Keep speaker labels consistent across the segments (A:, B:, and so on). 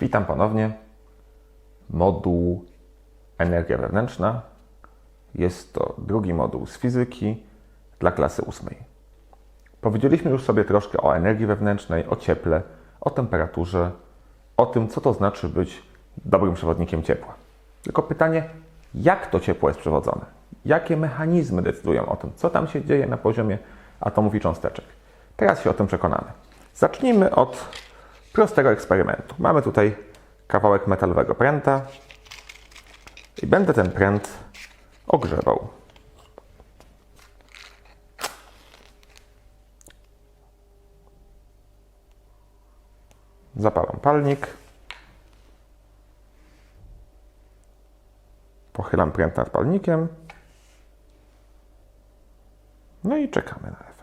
A: Witam ponownie. Moduł Energia wewnętrzna. Jest to drugi moduł z fizyki dla klasy ósmej. Powiedzieliśmy już sobie troszkę o energii wewnętrznej, o cieple, o temperaturze, o tym, co to znaczy być dobrym przewodnikiem ciepła. Tylko pytanie, jak to ciepło jest przewodzone? Jakie mechanizmy decydują o tym, co tam się dzieje na poziomie atomów i cząsteczek? Teraz się o tym przekonamy. Zacznijmy od prostego eksperymentu. Mamy tutaj kawałek metalowego pręta i będę ten pręt ogrzewał. Zapalam palnik. Pochylam pręt nad palnikiem. No i czekamy na efekt.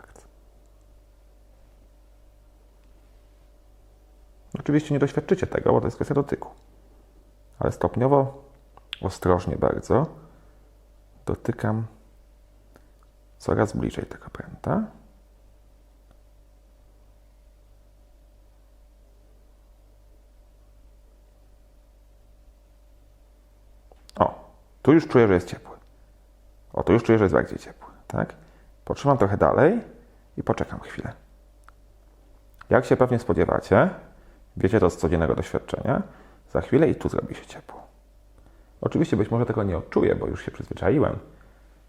A: Oczywiście nie doświadczycie tego, bo to jest kwestia dotyku. Ale stopniowo, ostrożnie bardzo, dotykam coraz bliżej tego pręta. O, tu już czuję, że jest ciepły. O, tu już czuję, że jest bardziej ciepły, tak? Potrzymam trochę dalej i poczekam chwilę. Jak się pewnie spodziewacie, wiecie to z codziennego doświadczenia, za chwilę i tu zrobi się ciepło. Oczywiście być może tego nie odczuję, bo już się przyzwyczaiłem.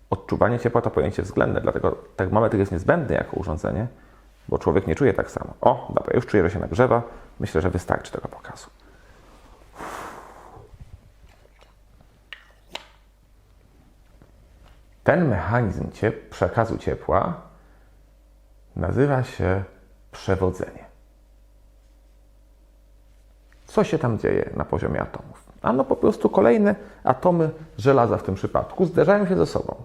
A: Odczuwanie ciepła to pojęcie względne, dlatego termometr jest niezbędny jako urządzenie, bo człowiek nie czuje tak samo. O, dobra, już czuję, że się nagrzewa. Myślę, że wystarczy tego pokazu. Ten mechanizm ciep- przekazu ciepła nazywa się przewodzenie. Co się tam dzieje na poziomie atomów? Ano po prostu kolejne atomy żelaza w tym przypadku zderzają się ze sobą.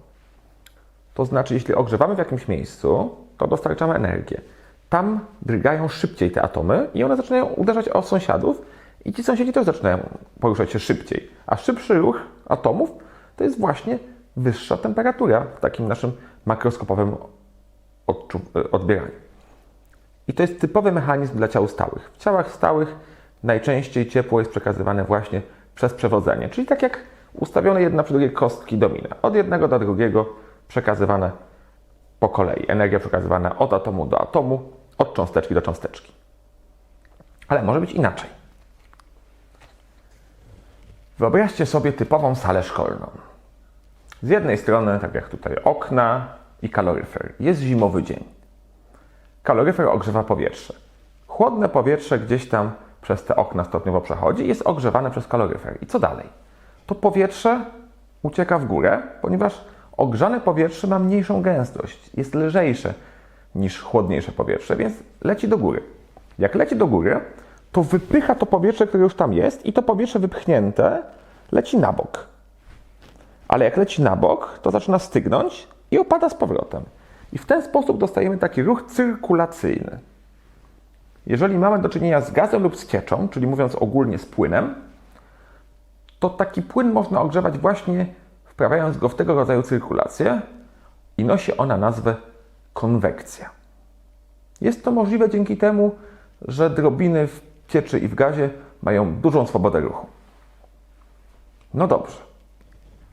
A: To znaczy, jeśli ogrzewamy w jakimś miejscu, to dostarczamy energię. Tam drgają szybciej te atomy i one zaczynają uderzać o sąsiadów i ci sąsiedzi też zaczynają poruszać się szybciej. A szybszy ruch atomów to jest właśnie wyższa temperatura w takim naszym makroskopowym odczu- odbieraniu. I to jest typowy mechanizm dla ciał stałych. W ciałach stałych najczęściej ciepło jest przekazywane właśnie przez przewodzenie, czyli tak jak ustawione jedna przy drugiej kostki domina. Od jednego do drugiego przekazywane po kolei. Energia przekazywana od atomu do atomu, od cząsteczki do cząsteczki. Ale może być inaczej. Wyobraźcie sobie typową salę szkolną. Z jednej strony, tak jak tutaj, okna i kaloryfer. Jest zimowy dzień. Kaloryfer ogrzewa powietrze. Chłodne powietrze gdzieś tam przez te okna stopniowo przechodzi i jest ogrzewane przez kaloryfer. I co dalej? To powietrze ucieka w górę, ponieważ ogrzane powietrze ma mniejszą gęstość, jest lżejsze niż chłodniejsze powietrze, więc leci do góry. Jak leci do góry, to wypycha to powietrze, które już tam jest, i to powietrze wypchnięte leci na bok. Ale jak leci na bok, to zaczyna stygnąć i opada z powrotem. I w ten sposób dostajemy taki ruch cyrkulacyjny. Jeżeli mamy do czynienia z gazem lub z cieczą, czyli mówiąc ogólnie z płynem, to taki płyn można ogrzewać właśnie wprawiając go w tego rodzaju cyrkulację i nosi ona nazwę konwekcja. Jest to możliwe dzięki temu, że drobiny w cieczy i w gazie mają dużą swobodę ruchu. No dobrze,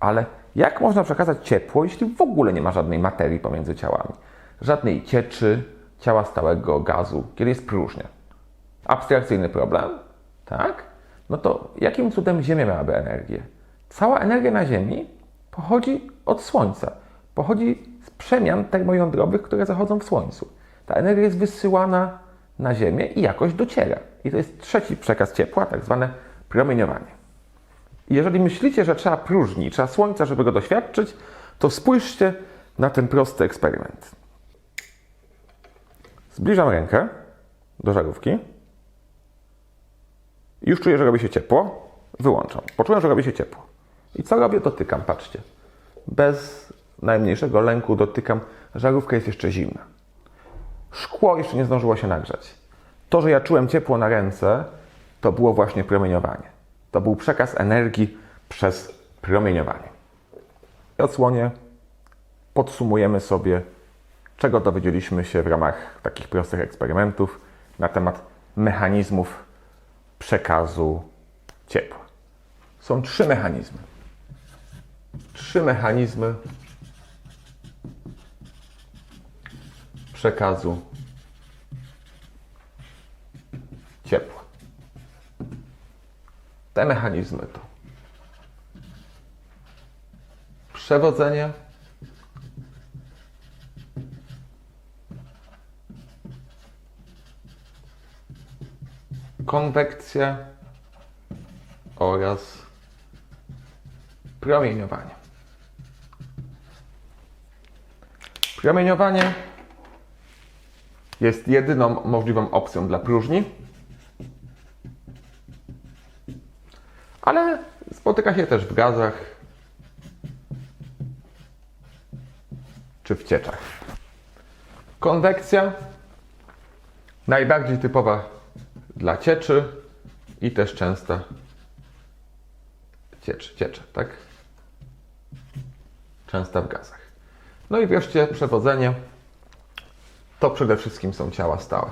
A: ale jak można przekazać ciepło, jeśli w ogóle nie ma żadnej materii pomiędzy ciałami? Żadnej cieczy, ciała stałego gazu, kiedy jest próżnia. Abstrakcyjny problem, tak? No to jakim cudem Ziemia miałaby energię? Cała energia na Ziemi pochodzi od Słońca. Pochodzi z przemian termojądrowych, które zachodzą w Słońcu. Ta energia jest wysyłana na Ziemię i jakoś dociera. I to jest trzeci przekaz ciepła, tak zwane promieniowanie. Jeżeli myślicie, że trzeba próżni, trzeba Słońca, żeby go doświadczyć, to spójrzcie na ten prosty eksperyment. Zbliżam rękę do żarówki. I Już czuję, że robi się ciepło. Wyłączam. Poczułem, że robi się ciepło. I co robię? Dotykam, patrzcie. Bez najmniejszego lęku dotykam. Żarówka jest jeszcze zimna. Szkło jeszcze nie zdążyło się nagrzać. To, że ja czułem ciepło na ręce, to było właśnie promieniowanie. To był przekaz energii przez promieniowanie. W odsłonie podsumujemy sobie, czego dowiedzieliśmy się w ramach takich prostych eksperymentów na temat mechanizmów przekazu ciepła. Są trzy mechanizmy. Trzy mechanizmy przekazu ciepła. Te mechanizmy to przewodzenie, konwekcja oraz promieniowanie. Promieniowanie jest jedyną możliwą opcją dla próżni, ale spotyka się też w gazach czy w cieczach. Konwekcja najbardziej typowa dla cieczy i też częsta cieczy, ciecze, tak? Częsta w gazach. No i wreszcie przewodzenie to przede wszystkim są ciała stałe,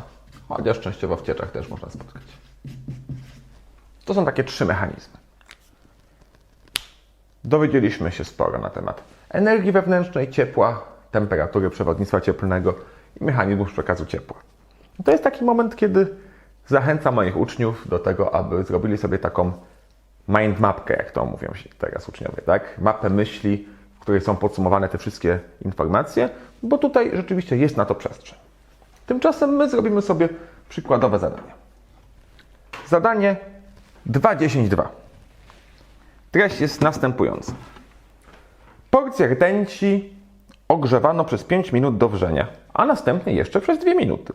A: chociaż częściowo w cieczach też można spotkać. To są takie trzy mechanizmy. Dowiedzieliśmy się sporo na temat energii wewnętrznej, ciepła, temperatury przewodnictwa cieplnego i mechanizmów przekazu ciepła. To jest taki moment, kiedy zachęcam moich uczniów do tego, aby zrobili sobie taką mind mapkę, jak to mówią się teraz uczniowie, tak? Mapę myśli, w której są podsumowane te wszystkie informacje, bo tutaj rzeczywiście jest na to przestrzeń. Tymczasem my zrobimy sobie przykładowe zadanie. Zadanie 2.10.2. Treść jest następująca. Porcję rtęci ogrzewano przez 5 minut do wrzenia, a następnie jeszcze przez 2 minuty.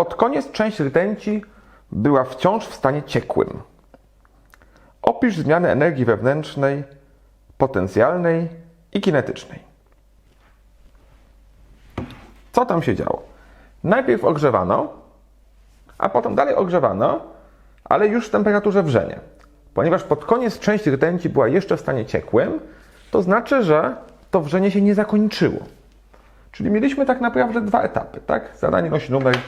A: Pod koniec część rtęci była wciąż w stanie ciekłym. Opisz zmiany energii wewnętrznej, potencjalnej i kinetycznej. Co tam się działo? Najpierw ogrzewano, a potem dalej ogrzewano, ale już w temperaturze wrzenia. Ponieważ pod koniec część rtęci była jeszcze w stanie ciekłym, to znaczy, że to wrzenie się nie zakończyło. Czyli mieliśmy tak naprawdę dwa etapy, tak? Zadanie nosi numer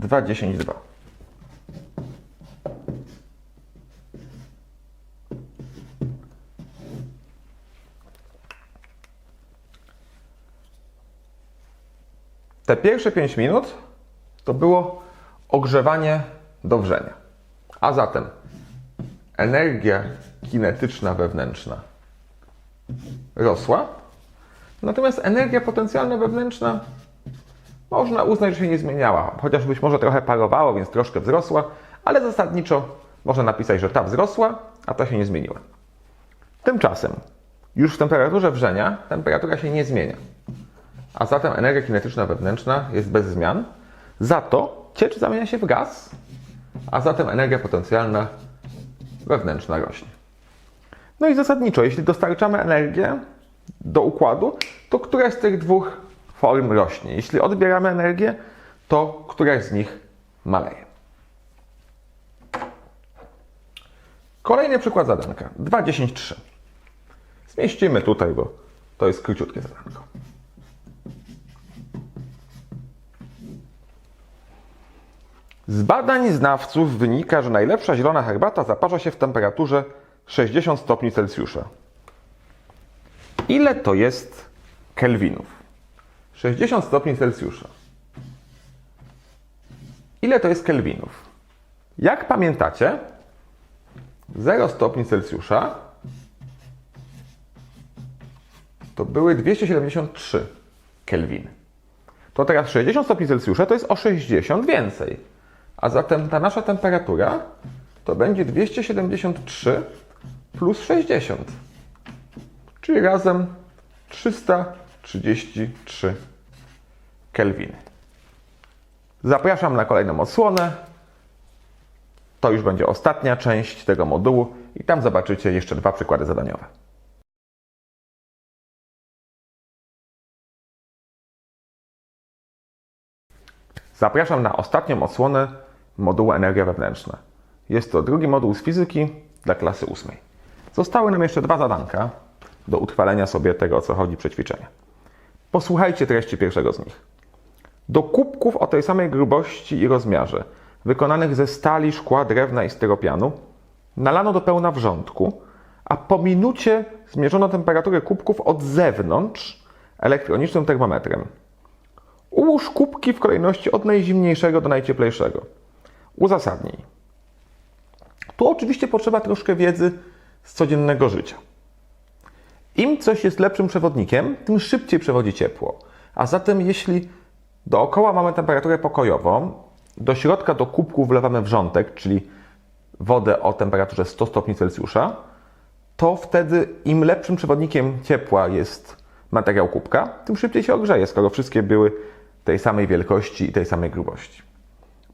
A: 2.10.2. Te pierwsze 5 minut to było ogrzewanie do wrzenia. A zatem energia kinetyczna wewnętrzna rosła, natomiast energia potencjalna wewnętrzna można uznać, że się nie zmieniała, chociaż być może trochę parowało, więc troszkę wzrosła, ale zasadniczo można napisać, że ta wzrosła, a ta się nie zmieniła. Tymczasem już w temperaturze wrzenia temperatura się nie zmienia, a zatem energia kinetyczna wewnętrzna jest bez zmian, za to ciecz zamienia się w gaz, a zatem energia potencjalna wewnętrzna rośnie. No i zasadniczo, jeśli dostarczamy energię do układu, to któraś z tych dwóch form rośnie. Jeśli odbieramy energię, to któraś z nich maleje. Kolejny przykład zadanka. 2.10.3. Zmieścimy tutaj, bo to jest króciutkie zadanko. Z badań znawców wynika, że najlepsza zielona herbata zaparza się w temperaturze 60 stopni Celsjusza. Ile to jest kelwinów? 60 stopni Celsjusza. Ile to jest kelwinów? Jak pamiętacie, 0 stopni Celsjusza to były 273 kelwiny. To teraz 60 stopni Celsjusza to jest o 60 więcej. A zatem ta nasza temperatura to będzie 273 plus 60. Czyli razem 333 kelwiny. Zapraszam na kolejną odsłonę. To już będzie ostatnia część tego modułu i tam zobaczycie jeszcze dwa przykłady zadaniowe. Zapraszam na ostatnią odsłonę modułu Energia Wewnętrzna. Jest to drugi moduł z fizyki dla klasy ósmej. Zostały nam jeszcze dwa zadanka do utrwalenia sobie tego, o co chodzi przećwiczenia. Posłuchajcie treści pierwszego z nich. Do kubków o tej samej grubości i rozmiarze wykonanych ze stali, szkła, drewna i styropianu nalano do pełna wrzątku, a po minucie zmierzono temperaturę kubków od zewnątrz elektronicznym termometrem. Ułóż kubki w kolejności od najzimniejszego do najcieplejszego. Uzasadnij. Tu oczywiście potrzeba troszkę wiedzy z codziennego życia. Im coś jest lepszym przewodnikiem, tym szybciej przewodzi ciepło. A zatem jeśli dookoła mamy temperaturę pokojową, do środka do kubku wlewamy wrzątek, czyli wodę o temperaturze 100 stopni Celsjusza, to wtedy im lepszym przewodnikiem ciepła jest materiał kubka, tym szybciej się ogrzeje, skoro wszystkie były tej samej wielkości i tej samej grubości.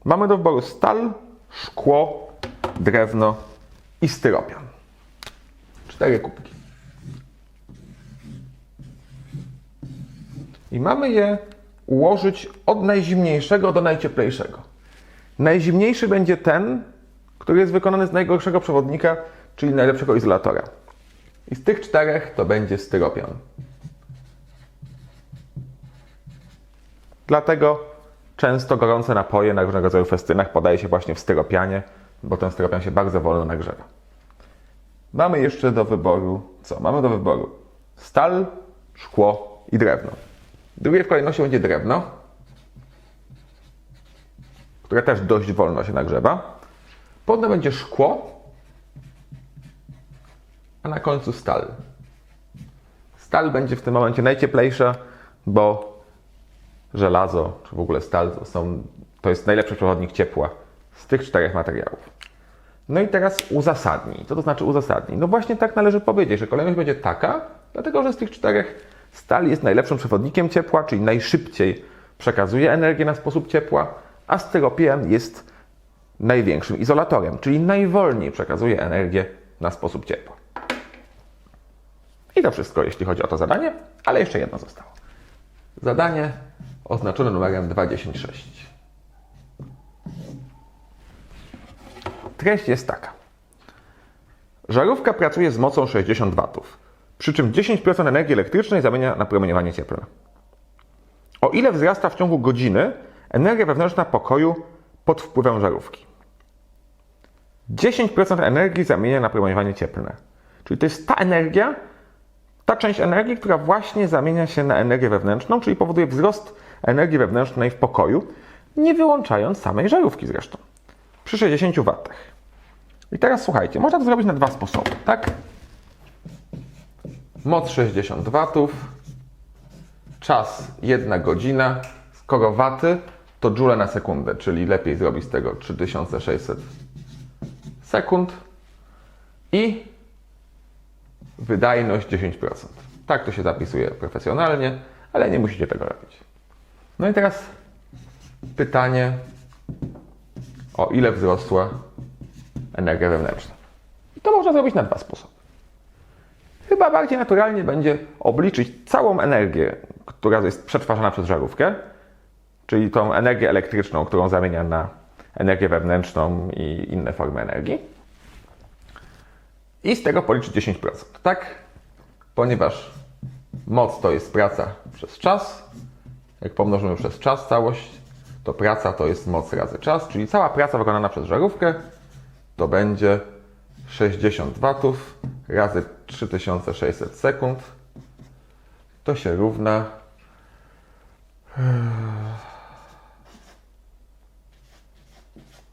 A: Mamy do wyboru stal, szkło, drewno i styropian. Cztery kubki. I mamy je ułożyć od najzimniejszego do najcieplejszego. Najzimniejszy będzie ten, który jest wykonany z najgorszego przewodnika, czyli najlepszego izolatora. I z tych czterech to będzie styropian. Dlatego często gorące napoje na różnego rodzaju festynach podaje się właśnie w styropianie, bo ten styropian się bardzo wolno nagrzewa. Mamy jeszcze do wyboru co? Mamy do wyboru stal, szkło i drewno. Drugie w kolejności będzie drewno, które też dość wolno się nagrzewa. Potem będzie szkło, a na końcu stal. Stal będzie w tym momencie najcieplejsza, bo żelazo, czy w ogóle stal są, to jest najlepszy przewodnik ciepła z tych czterech materiałów. No i teraz uzasadnij. Co to znaczy uzasadnij? No właśnie tak należy powiedzieć, że kolejność będzie taka, dlatego że z tych czterech stal jest najlepszym przewodnikiem ciepła, czyli najszybciej przekazuje energię na sposób ciepła, a styropian jest największym izolatorem, czyli najwolniej przekazuje energię na sposób ciepła. I to wszystko, jeśli chodzi o to zadanie, ale jeszcze jedno zostało. Zadanie oznaczone numerem 216. Treść jest taka. Żarówka pracuje z mocą 60 W, przy czym 10% energii elektrycznej zamienia na promieniowanie cieplne. O ile wzrasta w ciągu godziny energia wewnętrzna pokoju pod wpływem żarówki? 10% energii zamienia na promieniowanie cieplne. Czyli to jest ta energia, ta część energii, która właśnie zamienia się na energię wewnętrzną, czyli powoduje wzrost energii wewnętrznej w pokoju, nie wyłączając samej żarówki zresztą. Przy 60 W. I teraz słuchajcie, można to zrobić na dwa sposoby, tak? Moc 60 W, czas 1 godzina, skoro waty to joule na sekundę, czyli lepiej zrobić z tego 3600 sekund i wydajność 10%. Tak to się zapisuje profesjonalnie, ale nie musicie tego robić. No i teraz pytanie, o ile wzrosła energia wewnętrzna. I to można zrobić na dwa sposoby. Chyba bardziej naturalnie będzie obliczyć całą energię, która jest przetwarzana przez żarówkę, czyli tą energię elektryczną, którą zamienia na energię wewnętrzną i inne formy energii. I z tego policzyć 10%, tak? Ponieważ moc to jest praca przez czas. Jak pomnożymy przez czas całość, to praca to jest moc razy czas, czyli cała praca wykonana przez żarówkę to będzie 60 watów razy 3600 sekund. To się równa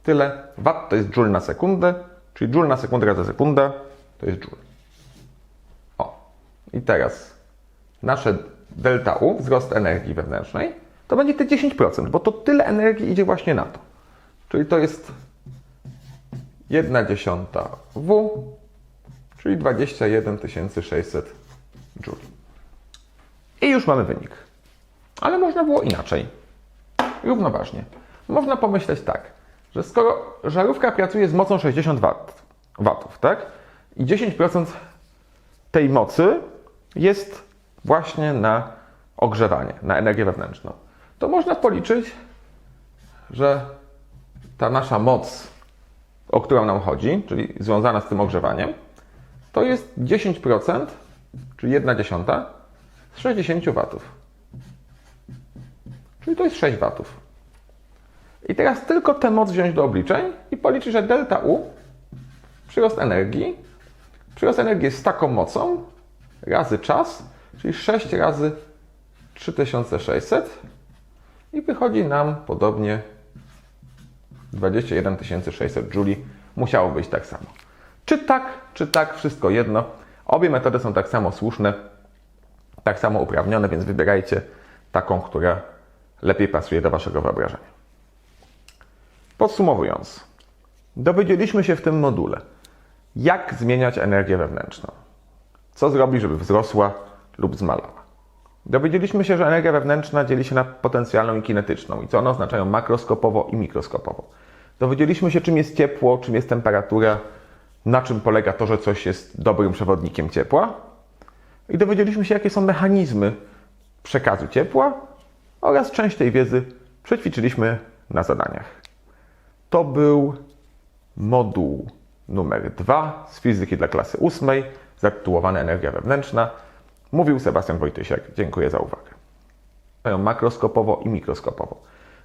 A: tyle. Watt to jest joule na sekundę, czyli joule na sekundę razy sekunda to jest joule. O, i teraz nasze delta U, wzrost energii wewnętrznej, to będzie te 10%, bo to tyle energii idzie właśnie na to. Czyli to jest 1 dziesiąta W, czyli 21 600 joule. I już mamy wynik. Ale można było inaczej. Równoważnie. Można pomyśleć tak, że skoro żarówka pracuje z mocą 60 W, tak? I 10% tej mocy jest właśnie na ogrzewanie, na energię wewnętrzną. To można policzyć, że ta nasza moc, o którą nam chodzi, czyli związana z tym ogrzewaniem, to jest 10%, czyli 1 dziesiąta z 60 watów. Czyli to jest 6 watów. I teraz tylko tę moc wziąć do obliczeń i policzyć, że delta U, przyrost energii, przyrost energii jest z taką mocą razy czas, czyli 6 razy 3600 i wychodzi nam podobnie 21 600 Joule. Musiało być tak samo. Czy tak, czy tak, wszystko jedno. Obie metody są tak samo słuszne, tak samo uprawnione, więc wybierajcie taką, która lepiej pasuje do Waszego wyobrażenia. Podsumowując, dowiedzieliśmy się w tym module, jak zmieniać energię wewnętrzną. Co zrobić, żeby wzrosła lub zmalała. Dowiedzieliśmy się, że energia wewnętrzna dzieli się na potencjalną i kinetyczną i co one oznaczają makroskopowo i mikroskopowo. Dowiedzieliśmy się, czym jest ciepło, czym jest temperatura, na czym polega to, że coś jest dobrym przewodnikiem ciepła. I dowiedzieliśmy się, jakie są mechanizmy przekazu ciepła oraz część tej wiedzy przećwiczyliśmy na zadaniach. To był moduł numer 2 z fizyki dla klasy 8, zatytułowany Energia wewnętrzna. Mówił Sebastian Wojtysiak. Dziękuję za uwagę. Makroskopowo i mikroskopowo.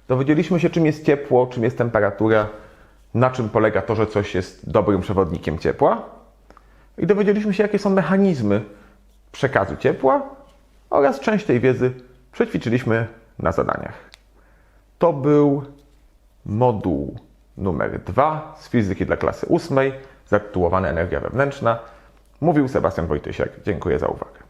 A: Dowiedzieliśmy się, czym jest ciepło, czym jest temperatura, na czym polega to, że coś jest dobrym przewodnikiem ciepła. I dowiedzieliśmy się, jakie są mechanizmy przekazu ciepła oraz część tej wiedzy przećwiczyliśmy na zadaniach. To był moduł numer 2 z fizyki dla klasy 8, zatytułowany Energia wewnętrzna. Mówił Sebastian Wojtysiak. Dziękuję za uwagę.